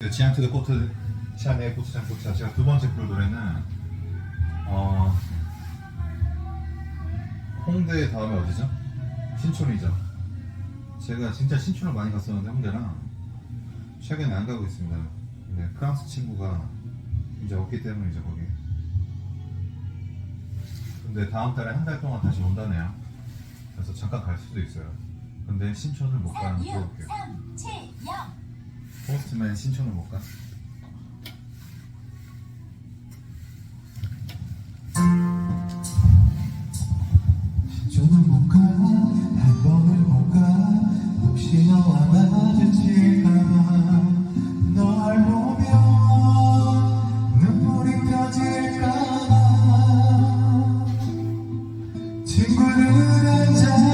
그 지앙트드 코트 샤네 고추장 고추 제가 두 번째 부를 노래는 어 홍대 다음에 어디죠? 신촌이죠. 제가 진짜 신촌을 많이 갔었는데 홍대랑 최근에 안 가고 있습니다. 네, 프랑스 친구가 이제 없기 때문이죠 거기. 근데 다음 달에 한 달 동안 다시 온다네요. 그래서 잠깐 갈 수도 있어요. 근데 신촌을 못 가는 3, 6, 물어볼게요. 3, 7, 0. 포스트맨 신촌을 못 가? 신촌을 못 가, 한 번을 못 가, 혹시 너와 마주칠까봐 널 보면 눈물이 터질까봐 친구들은 잘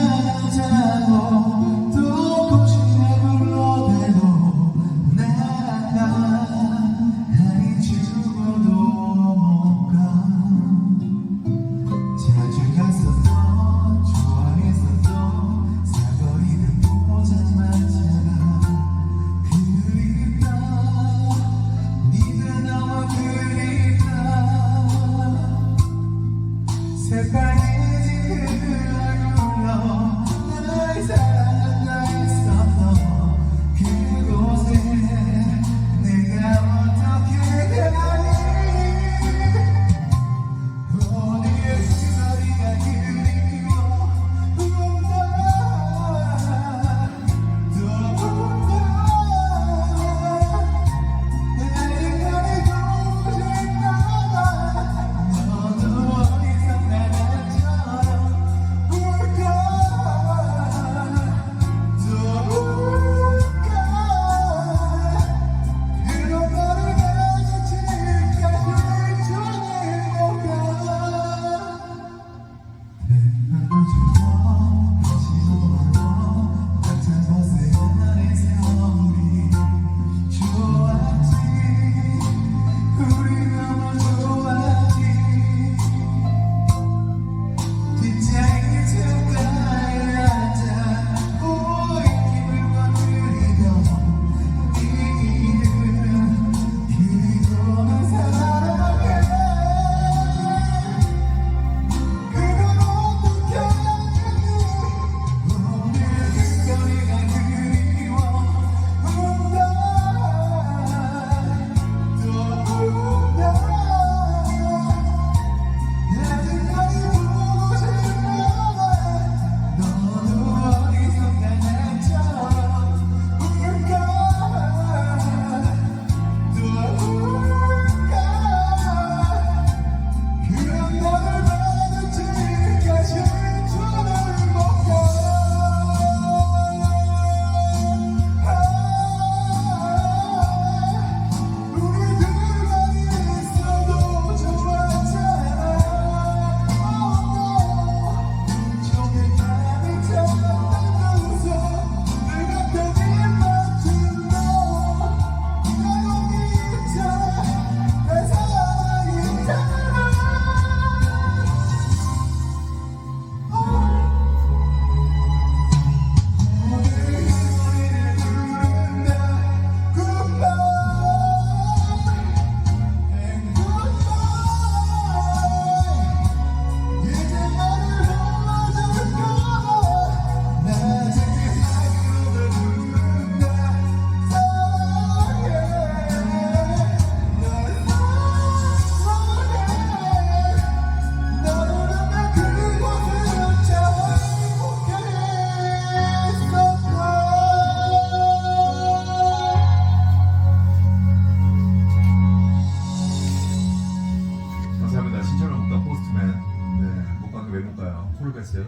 왜 못 가요? 코를 뺐어요?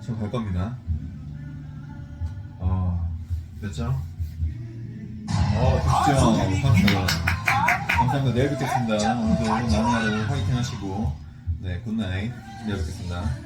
저 갈 겁니다. 아, 됐죠? 어, 됐죠? 감사합니다. 감사합니다. 내일 뵙겠습니다. 오늘도 남은 하루 화이팅 하시고, 네, 굿나잇. 내일 뵙겠습니다.